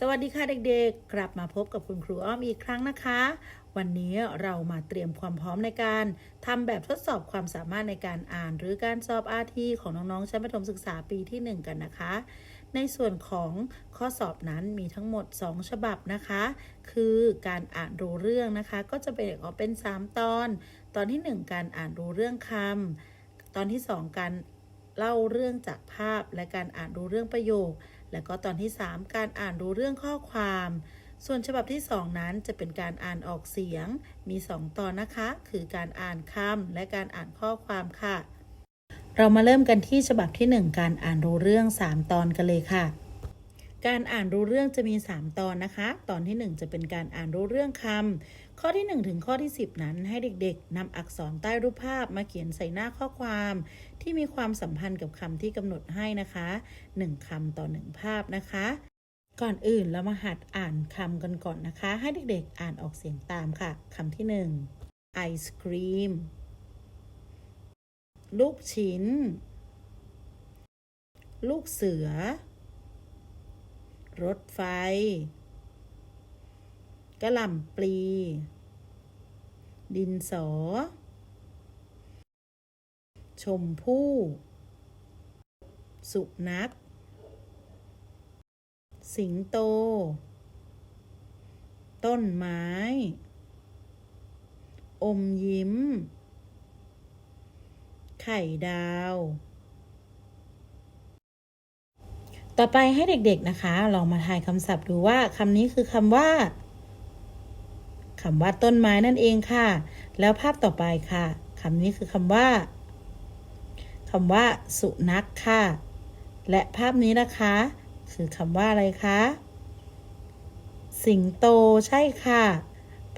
สวัสดีค่ะเด็กๆ กลับมาพบกับคุณครูอ้อมอีกครั้งนะคะ วันนี้เรามาเตรียมความพร้อมในการทำแบบทดสอบความสามารถในการอ่าน หรือการสอบอาทีของน้องๆชั้นประถมศึกษาปีที่ 1 กันนะคะ ในส่วนของข้อสอบนั้นมีทั้งหมด 2 ฉบับนะคะ คือการอ่านรู้เรื่องนะคะ ก็จะเป็นออกเป็น 3 ตอน ตอนที่ 1 การอ่านรู้เรื่องคำตอนที่ 2 การเล่าเรื่องจากภาพและการอ่านรู้เรื่องประโยค และก็ตอนที่ 3 การอ่านรู้เรื่องข้อความ ส่วนฉบับที่ 2 นั้นจะเป็นการอ่านออกเสียง มี 2 ตอนนะคะ คือการอ่านคำและการอ่านข้อความค่ะ เรามาเริ่มกันที่ฉบับที่ 1 การอ่านรู้เรื่อง 3 ตอนกันเลยค่ะ การอ่านรู้เรื่องจะมี 3 ตอนนะคะ ตอนที่ 1 จะเป็นการอ่านรู้เรื่องคำ ข้อที่ 1 ถึงข้อที่ 10 นั้นให้เด็กๆนำอักษรใต้รูปภาพมาเขียนใส่หน้าข้อความ ที่มีความสัมพันธ์กับคำที่กำหนดให้นะคะ 1คำต่อ 1 ภาพนะคะ ก่อนอื่นเรามาหัดอ่านคำกันก่อนนะคะ ให้เด็กๆอ่านออกเสียงตามค่ะคำที่1ไอศครีมลูกชิ้น ลูกเสือ รถไฟ กระหล่ำปลี ดินสอ ชมพู่ สุนัข สิงโต ต้นไม้ อมยิ้ม ไข่ดาว ต่อไปให้เด็กๆนะคะ ลองมาทายคำศัพท์ดูว่าคำนี้คือคำว่า คำว่าต้นไม้นั่นเองค่ะ แล้วภาพต่อไปค่ะคำนี้คือคำว่าคำว่า สุนัขค่ะ และภาพนี้นะคะ คือคำว่าอะไรคะสิงโตใช่ค่ะ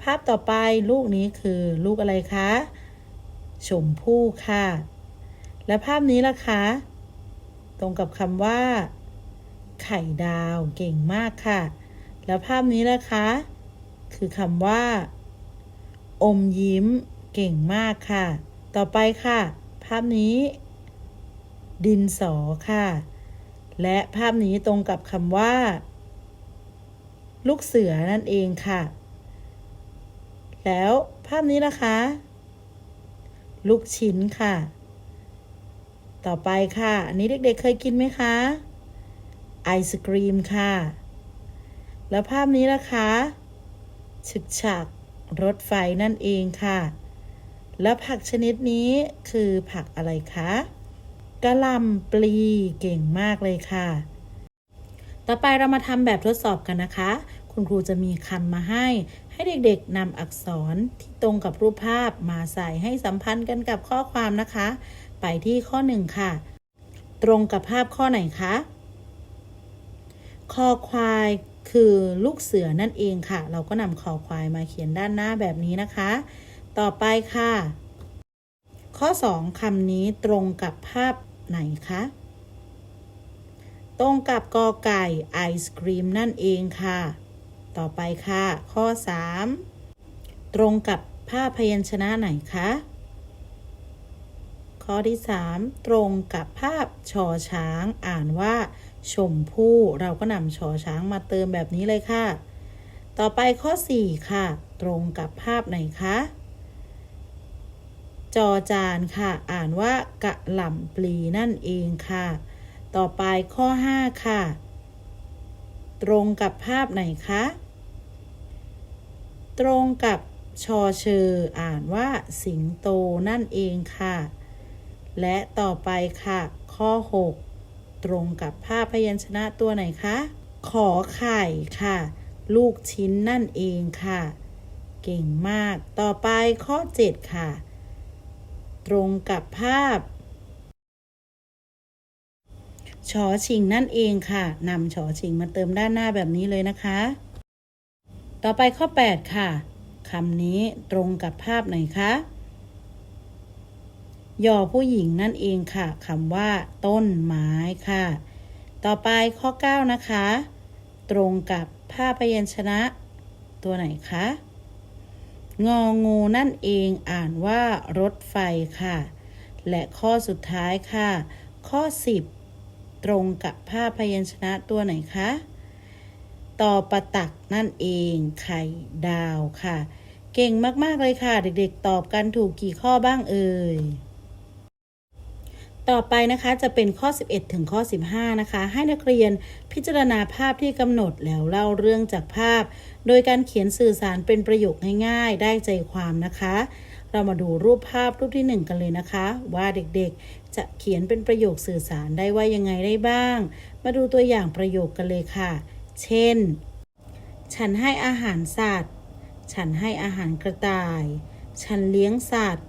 ภาพต่อไปลูกนี้คือลูกอะไรคะชมพู่ค่ะ และภาพนี้ล่ะคะ ตรงกับคำว่า ไข่ดาวเก่งมากค่ะ แล้วภาพนี้นะคะ คือคำว่า อมยิ้ม เก่งมากค่ะ ต่อไปค่ะ ภาพนี้ ดินสอค่ะ และภาพนี้ตรงกับคำว่า ลูกเสือนั่นเองค่ะ แล้วภาพนี้นะคะ ลูกชิ้นค่ะ ต่อไปค่ะ อันนี้เด็กๆเคยกินไหมคะไอศกรีมค่ะ แล้วภาพนี้นะคะ ฉึกฉักรถไฟนั่นเองค่ะ แล้วผักชนิดนี้คือผักอะไรคะกะหล่ำปลีเก่งมากเลยค่ะ ต่อไปเรามาทำแบบทดสอบกันนะคะ คุณครูจะมีคำมาให้ ให้เด็กๆนำอักษรที่ตรงกับรูปภาพมาใส่ให้สัมพันธ์กันกับข้อความนะคะ ไปที่ข้อหนึ่งค่ะ ตรงกับภาพข้อไหนคะคอควาย คือลูกเสือนั่นเองค่ะ เราก็นำคอควายมาเขียนด้านหน้าแบบนี้นะคะ ต่อไปค่ะ ข้อ 2คำนี้ตรงกับภาพไหนคะ ตรงกับกอไก่ไอศครีมนั่นเองค่ะ ต่อไปค่ะ ข้อ 3 ตรงกับภาพพยัญชนะไหนคะ ข้อที่ 3 ตรงกับภาพชอช้างอ่านว่า ชมพู่เราก็นำชอช้างมาเติมแบบนี้เลยค่ะ ต่อไปข้อ 4 ค่ะ ตรงกับภาพไหนคะจอจานค่ะ อ่านว่ากะหล่ำปลีนั่นเองค่ะ ต่อไปข้อ 5 ค่ะ ตรงกับภาพไหนคะ ตรงกับชอเชออ่านว่าสิงโตนั่นเองค่ะ และต่อไปค่ะ ข้อ 6 ตรงกับภาพพยัญชนะตัวไหนคะ ขอไข่ค่ะ ลูกชิ้นนั่นเองค่ะ เก่งมาก ต่อไปข้อ 7 ค่ะ ตรงกับภาพชอชิงนั่นเองค่ะนำชอชิงมาเติมด้านหน้าแบบนี้เลยนะคะ ต่อไปข้อ 8 ค่ะคำนี้ตรงกับภาพไหนคะ ยอผู้หญิงนั่นเองค่ะคำว่า ต้นไม้ค่ะ ต่อไปข้อ 9 นะคะ ตรงกับภาพยัญชนะ ตัวไหนคะงองูนั่นเองอ่านว่ารถไฟค่ะ และข้อสุดท้ายค่ะ ข้อ 10 ตรงกับภาพยัญชนะตัวไหนคะต่อประตักนั่นเองไข่ดาวค่ะ เก่งมาก ๆ เลยค่ะ เด็ก ๆ ตอบกันถูกกี่ข้อบ้างเอ่ย ต่อไปนะคะจะเป็นข้อ 11 ถึงข้อ 15 นะคะ ให้นักเรียนพิจารณาภาพที่กำหนดแล้วเล่าเรื่องจากภาพ โดยการเขียนสื่อสารเป็นประโยคง่ายๆ ได้ใจความนะคะ เรามาดูรูปภาพรูปที่ 1 กันเลยนะคะ ว่าเด็กๆ จะเขียนเป็นประโยคสื่อสารได้ว่ายังไงได้บ้าง มาดูตัวอย่างประโยคกันเลยค่ะ เช่น ฉันให้อาหารสัตว์ ฉันให้อาหารกระต่าย ฉันเลี้ยงสัตว์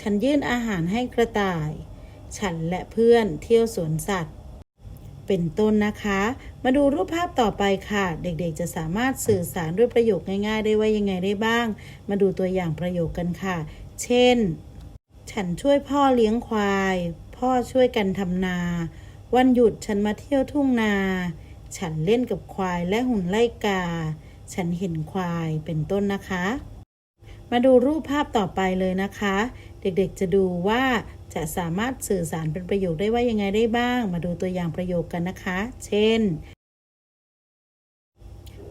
ฉันยื่นอาหารให้กระต่าย ฉันและเพื่อนเที่ยวสวนสัตว์ เป็นต้นนะคะ มาดูรูปภาพต่อไปค่ะ เด็กๆจะสามารถสื่อสารด้วยประโยคง่าย ๆ ได้ว่ายังไงได้บ้าง มาดูตัวอย่างประโยคกันค่ะ เช่น ฉันช่วยพ่อเลี้ยงควาย พ่อช่วยกันทำนา วันหยุดฉันมาเที่ยวทุ่งนา ฉันเล่นกับควายและหุ่นไล่กา ฉันเห็นควายเป็นต้นนะคะมาดูรูปภาพต่อไปเลยนะคะ เด็กๆจะดูว่า จะสามารถสื่อสารเป็นประโยคได้ว่ายังไงได้บ้าง มาดูตัวอย่างประโยคกันนะคะ เช่น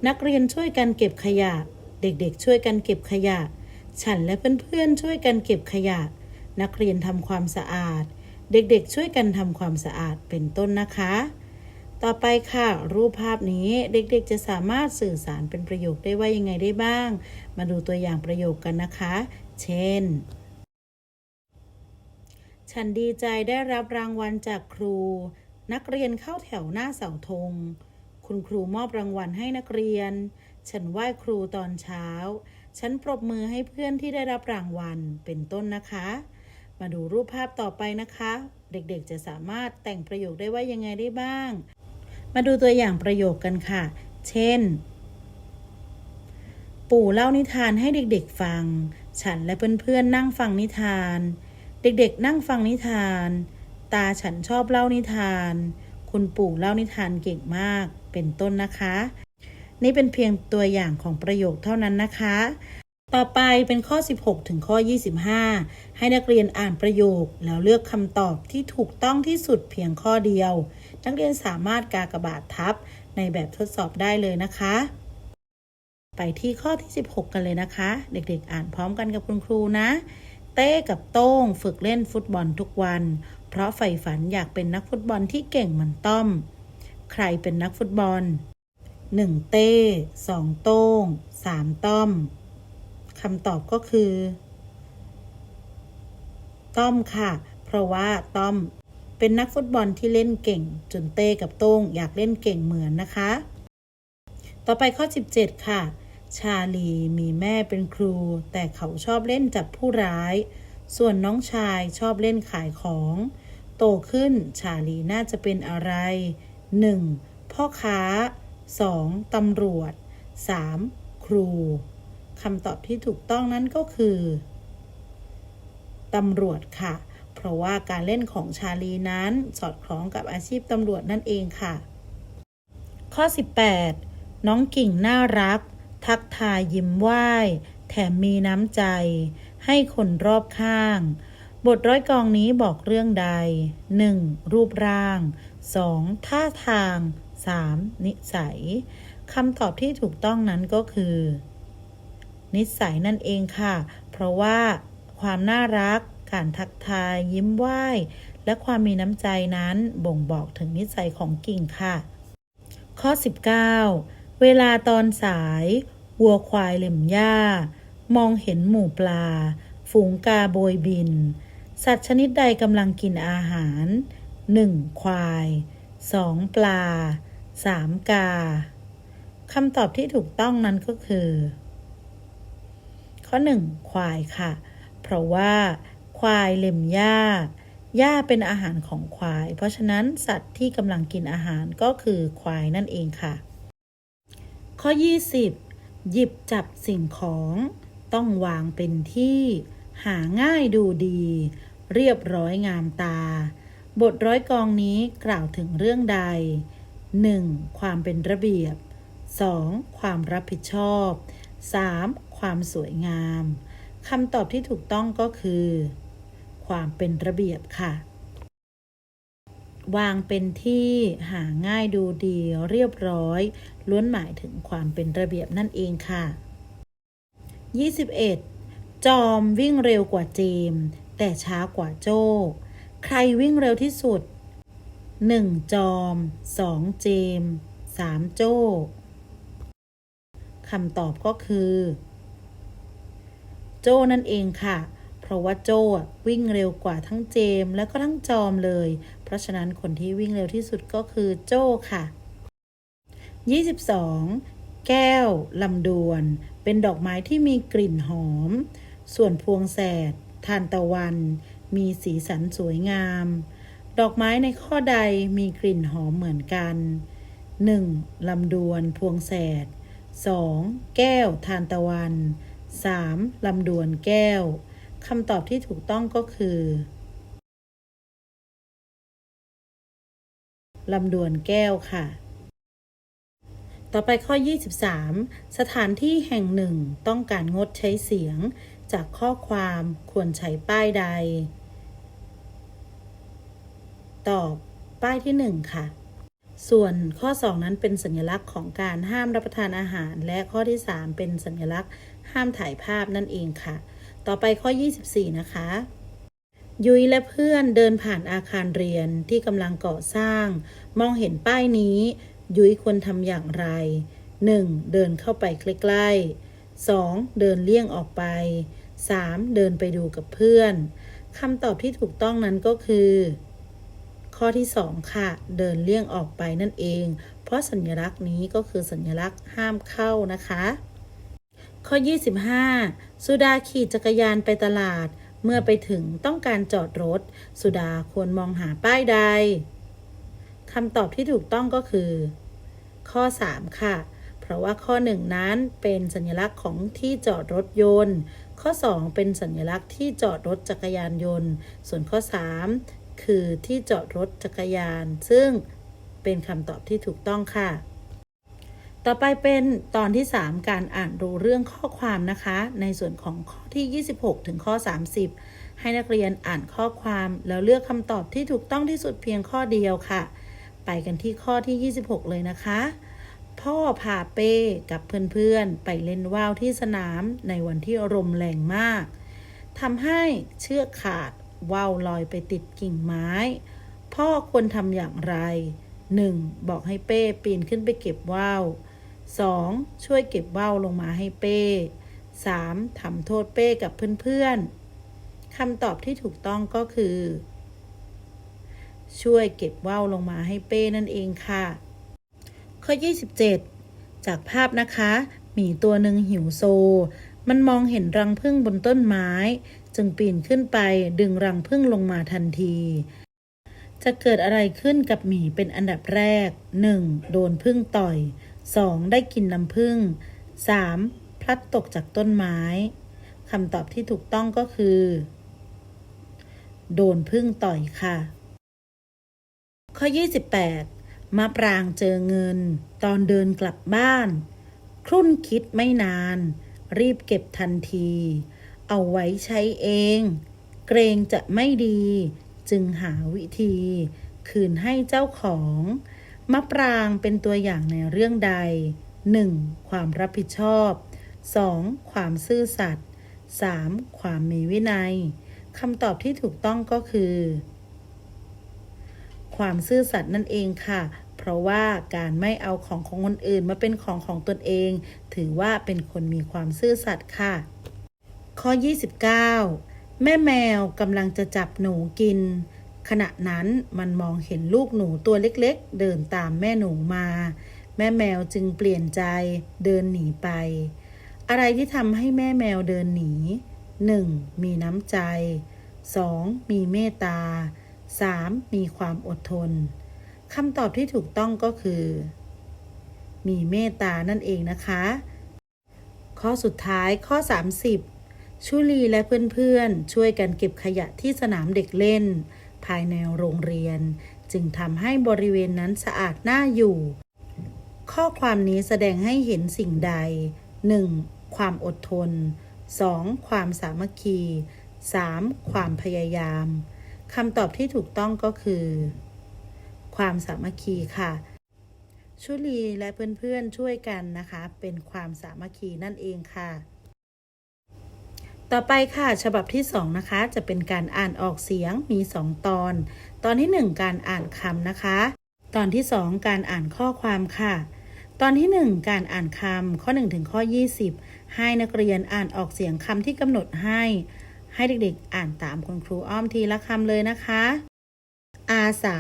นักเรียนช่วยกันเก็บขยะ เด็กๆ ช่วยกันเก็บขยะ ฉันและเพื่อนๆช่วยกันเก็บขยะ นักเรียนทำความสะอาด เด็กๆ ช่วยกันทำความสะอาดเป็นต้นนะคะ ต่อไปค่ะ รูปภาพนี้เด็กๆ จะสามารถสื่อสารเป็นประโยคได้ว่ายังไงได้บ้าง มาดูตัวอย่างประโยคกันนะคะ เช่น ฉันดีใจได้รับรางวัลจากครู นักเรียนเข้าแถวหน้าเสาธง คุณครูมอบรางวัลให้นักเรียน ฉันไหว้ครูตอนเช้า ฉันปรบมือให้เพื่อนที่ได้รับรางวัลเป็นต้นนะคะ มาดูรูปภาพต่อไปนะคะ เด็กๆจะสามารถแต่งประโยคได้ว่ายังไงได้บ้าง มาดูตัวอย่างประโยคกันค่ะ เช่น ปู่เล่านิทานให้เด็กๆฟัง ฉันและเพื่อนๆนั่งฟังนิทาน เด็กๆ นั่งฟังนิทาน ตาฉันชอบเล่านิทาน คุณปู่เล่านิทานเก่งมาก เป็นต้นนะคะ นี่เป็นเพียงตัวอย่างของประโยคเท่านั้นนะคะ ต่อไปเป็นข้อ 16 ถึงข้อ 25 ให้นักเรียนอ่านประโยคแล้วเลือกคำตอบที่ถูกต้องที่สุดเพียงข้อเดียว นักเรียนสามารถกากบาททับในแบบทดสอบได้เลยนะคะ ไปที่ข้อที่ 16 กันเลยนะคะ เด็กๆ อ่านพร้อมกันกับคุณครูนะ เต้กับโต้งฝึกเล่นฟุตบอลทุกวัน เพราะใฝ่ฝันอยากเป็นนักฟุตบอลที่เก่งเหมือนต้อม ใครเป็นนักฟุตบอล 1. เต้ 2. โต้ง 3. ต้อมคำตอบก็คือ ต้อมค่ะ เพราะว่าต้อมเป็นนักฟุตบอลที่เล่นเก่ง จนเต้กับโต้งอยากเล่นเก่งเหมือนนะคะ ต่อไปข้อ 17 ค่ะ ชาลีมีแม่เป็นครู แต่เขาชอบเล่นจับผู้ร้าย ส่วนน้องชายชอบเล่นขายของ โตขึ้นชาลีน่าจะเป็นอะไร 1. พ่อค้า 2. ตำรวจ 3. ครูคำตอบที่ถูกต้องนั้นก็คือตำรวจค่ะ เพราะว่าการเล่นของชาลีนั้นสอดคล้องกับอาชีพตำรวจนั่นเองค่ะ ข้อ 18 น้องกิ่งน่ารัก ทักทายยิ้มไหว้ แถมมีน้ำใจ ให้คนรอบข้าง บทร้อยกองนี้บอกเรื่องใด 1. รูปร่าง 2. ท่าทาง 3. นิสัยคำตอบที่ถูกต้องนั้นก็คือ นิสัยนั่นเองค่ะ เพราะว่าความน่ารัก การทักทาย ยิ้มไหว้ และความมีน้ำใจนั้นบ่งบอกถึงนิสัยของกิ่งค่ะ ข้อ 19 เวลาตอนสาย วัวควายเล็มหญ้า มองเห็นหมู่ปลา ฝูงกาโบยบิน สัตว์ชนิดใดกำลังกินอาหาร 1. ควาย 2. ปลา 3. กาคำตอบที่ถูกต้องนั้นก็คือ ข้อ 1 ควายค่ะ เพราะว่า ควายเล็มหญ้าหญ้าเป็นอาหารของควาย เพราะฉะนั้นสัตว์ที่กำลังกินอาหารก็คือควายนั่นเองค่ะ ข้อ 20 หยิบจับสิ่งของต้องวางเป็นที่ หาง่ายดูดี เรียบร้อยงามตา บทร้อยกองนี้กล่าวถึงเรื่องใด 1. ความเป็นระเบียบ 2. ความรับผิดชอบ 3. ความสวยงามคำตอบที่ถูกต้องก็คือ ความเป็นระเบียบค่ะ วางเป็นที่หาง่ายดูดีเรียบร้อย ล้วนหมายถึงความเป็นระเบียบนั่นเองค่ะ 21. จอมวิ่งเร็วกว่าเจม แต่ช้ากว่าโจ้ ใครวิ่งเร็วที่สุด 1. จอม 2. เจมส์ 3. โจ้คำตอบก็คือ โจ้นั่นเองค่ะ เพราะว่าโจ้วิ่งเร็วกว่าทั้งเจมและก็ทั้งจอมเลย เพราะฉะนั้นคนที่วิ่งเร็วที่สุดก็คือโจ้ค่ะ 22. แก้วลำดวน เป็นดอกไม้ที่มีกลิ่นหอม ส่วนพวงแสดทานตะวัน มีสีสันสวยงาม ดอกไม้ในข้อใดมีกลิ่นหอมเหมือนกัน 1. ลำดวนพวงแสด 2. แก้วทานตะวัน 3. ลำดวนแก้ว คำตอบที่ถูกต้องก็คือลำดวนแก้วค่ะ ต่อไปข้อ 23 สถานที่แห่งหนึ่งต้องการงดใช้เสียง จากข้อความควรใช้ป้ายใด ตอบป้ายที่ 1 ค่ะ ส่วนข้อ 2 นั้นเป็นสัญลักษณ์ของการห้ามรับประทานอาหาร และข้อที่ 3 เป็นสัญลักษณ์ห้ามถ่ายภาพนั่นเองค่ะ ต่อไปข้อ 24 นะคะ ยุ้ยและเพื่อนเดินผ่านอาคารเรียนที่กำลังก่อสร้าง มองเห็นป้ายนี้ ยุ้ยควรทำอย่างไร 1. เดินเข้าไปใกล้ๆ 2. เดินเลี่ยงออกไป 3. เดินไปดูกับเพื่อนคำตอบที่ถูกต้องนั้นก็คือ ข้อที่ 2 ค่ะ เดินเลี่ยงออกไปนั่นเอง เพราะสัญลักษณ์นี้ก็คือสัญลักษณ์ห้ามเข้านะคะ ข้อ 25 สุดาขี่จักรยานไปตลาด เมื่อไปถึงต้องการจอดรถ สุดาควรมองหาป้ายใดคำตอบที่ถูกต้องก็คือ ข้อ 3 ค่ะ เพราะว่าข้อ 1 นั้นเป็นสัญลักษณ์ของที่จอดรถยนต์ ข้อ 2 เป็นสัญลักษณ์ที่จอดรถจักรยานยนต์ ส่วนข้อ 3 คือที่จอดรถจักรยาน ซึ่งเป็นคำตอบที่ถูกต้องค่ะ ต่อไปเป็นตอนที่ 3 การอ่านรู้เรื่องข้อความนะคะ ในส่วนของข้อที่ 26 ถึงข้อ 30 ให้นักเรียนอ่านข้อความ แล้วเลือกคำตอบที่ถูกต้องที่สุดเพียงข้อเดียวค่ะ ไปกันที่ข้อที่ 26 เลยนะคะ พ่อพาเป้กับเพื่อนๆ ไปเล่นว่าวที่สนามในวันที่ลมแรงมากทำให้เชือกขาดว่าวลอยไปติดกิ่งไม้ พ่อควรทำอย่างไร 1. บอกให้เป้ปีนขึ้นไปเก็บว่าว 2. ช่วยเก็บว่าวลงมาให้เป้ 3. ทำโทษเป้กับเพื่อนๆคำตอบที่ถูกต้องก็คือ ช่วยเก็บว่าวลงมาให้เป้นั่นเองค่ะ ข้อ 27 จากภาพนะคะหมีตัวหนึ่งหิวโซ มันมองเห็นรังผึ้งบนต้นไม้ จึงปีนขึ้นไปดึงรังผึ้งลงมาทันที จะเกิดอะไรขึ้นกับหมีเป็นอันดับแรก 1. โดนผึ้งต่อย 2. ได้กินน้ำผึ้ง 3. พลัดตกจากต้นไม้คำตอบที่ถูกต้องก็คือ โดนผึ้งต่อยค่ะ ข้อ 28 มาปรางเจอเงิน ตอนเดินกลับบ้าน ครุ่นคิดไม่นาน รีบเก็บทันที เอาไว้ใช้เอง เกรงจะไม่ดี จึงหาวิธี คืนให้เจ้าของ มะปรางเป็นตัวอย่างในเรื่องใด 1. ความรับผิดชอบ 2. ความซื่อสัตย์ 3. ความมีวินัยคำตอบที่ถูกต้องก็คือ ความซื่อสัตย์นั่นเองค่ะ เพราะว่าการไม่เอาของของคนอื่นมาเป็นของของตนเอง ถือว่าเป็นคนมีความซื่อสัตย์ค่ะ ข้อ 29 แม่แมวกำลังจะจับหนูกิน ขณะนั้นมันมองเห็นลูกหนูตัวเล็กๆ เดินตามแม่หนูมา แม่แมวจึงเปลี่ยนใจเดินหนีไป อะไรที่ทำให้แม่แมวเดินหนี 1. มีน้ำใจ 2. มีเมตตา 3. มีความอดทนคำตอบที่ถูกต้องก็คือ มีเมตตานั่นเองนะคะ ข้อสุดท้ายข้อ 30ชุลีและเพื่อนๆ ช่วยกันเก็บขยะที่สนามเด็กเล่น ภายในโรงเรียน จึงทำให้บริเวณนั้นสะอาดน่าอยู่ ข้อความนี้แสดงให้เห็นสิ่งใด 1. ความอดทน 2. ความสามัคคี 3. ความพยายามคำตอบที่ถูกต้องก็คือ ความสามัคคีค่ะ ชุลีและเพื่อนๆช่วยกันนะคะ เป็นความสามัคคีนั่นเองค่ะ ต่อไปค่ะฉบับที่ 2 นะคะ จะเป็นการอ่านออกเสียงมี 2 ตอน ตอนที่ 1 การอ่านคำนะคะ ตอนที่ 2 การอ่านข้อความค่ะ ตอนที่ 1 การอ่านคำข้อ 1 ถึงข้อ 20 ให้นักเรียนอ่านออกเสียงคำที่กำหนดให้ ให้เด็กๆอ่านตามคุณครูอ้อมทีละคำเลยนะคะ อาสา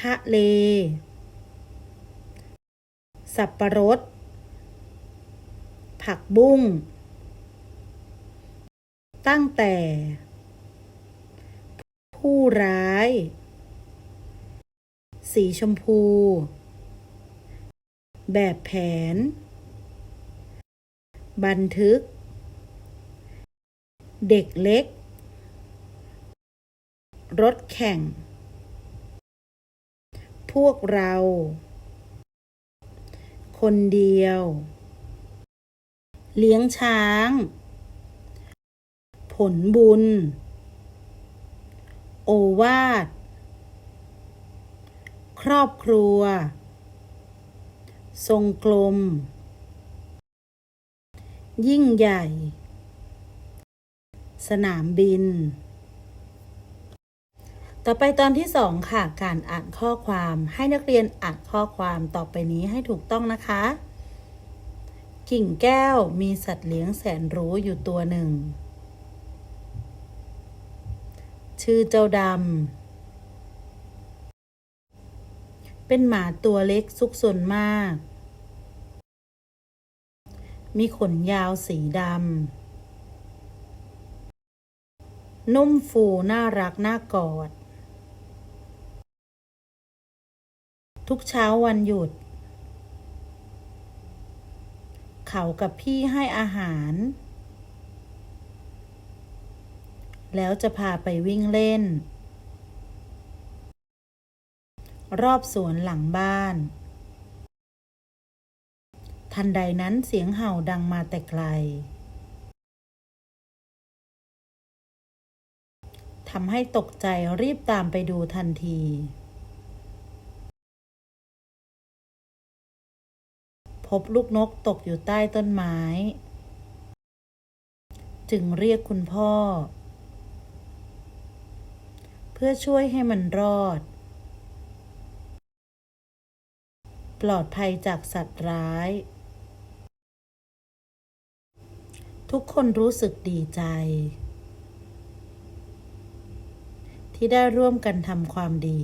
ทะเล สับประรด ผักบุ้ง ตั้งแต่ ผู้ร้าย สีชมพู แบบแผน บันทึก เด็กเล็ก รถแข่ง พวกเรา คนเดียว เลี้ยงช้าง ผลบุญ โอวาท ครอบครัว ทรงกลม ยิ่งใหญ่ สนามบิน ต่อไปตอนที่สองค่ะ การอ่านข้อความให้นักเรียนอ่านข้อความต่อไปนี้ให้ถูกต้องนะคะกิ่งแก้วมีสัตว์เลี้ยงแสนรู้อยู่ตัวหนึ่ง ชื่อเจ้าดำ เป็นหมาตัวเล็กซุกซนมาก มีขนยาวสีดำ นุ่มฟูน่ารักน่ากอด ทุกเช้าวันหยุด เขากับพี่ให้อาหาร แล้วจะพาไปวิ่งเล่น รอบสวนหลังบ้าน ทันใดนั้นเสียงเห่าดังมาแต่ไกลทำให้ตกใจรีบตามไปดูทันทีพบลูกนกตกอยู่ใต้ต้นไม้ จึงเรียกคุณพ่อ เพื่อช่วยให้มันรอด ปลอดภัยจากสัตว์ร้าย ทุกคนรู้สึกดีใจ ที่ได้ร่วมกันทำความดี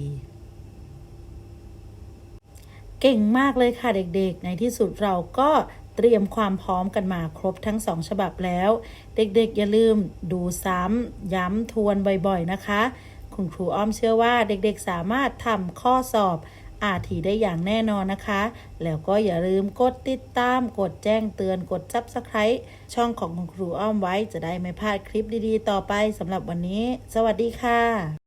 เก่งมากเลยค่ะเด็กๆ ในที่สุดเราก็เตรียมความพร้อมกันมาครบทั้งสองฉบับแล้ว เด็กๆ อย่าลืมดูซ้ำย้ำทวนบ่อยๆนะคะ คุณครูอ้อมเชื่อว่าเด็กๆสามารถทำข้อสอบอาทีได้อย่างแน่นอนนะคะ แล้วก็อย่าลืมกดติดตาม กดแจ้งเตือน กด Subscribe ช่องของคุณครูอ้อมไว้จะได้ไม่พลาดคลิปดีๆ ต่อไปสำหรับวันนี้ สวัสดีค่ะ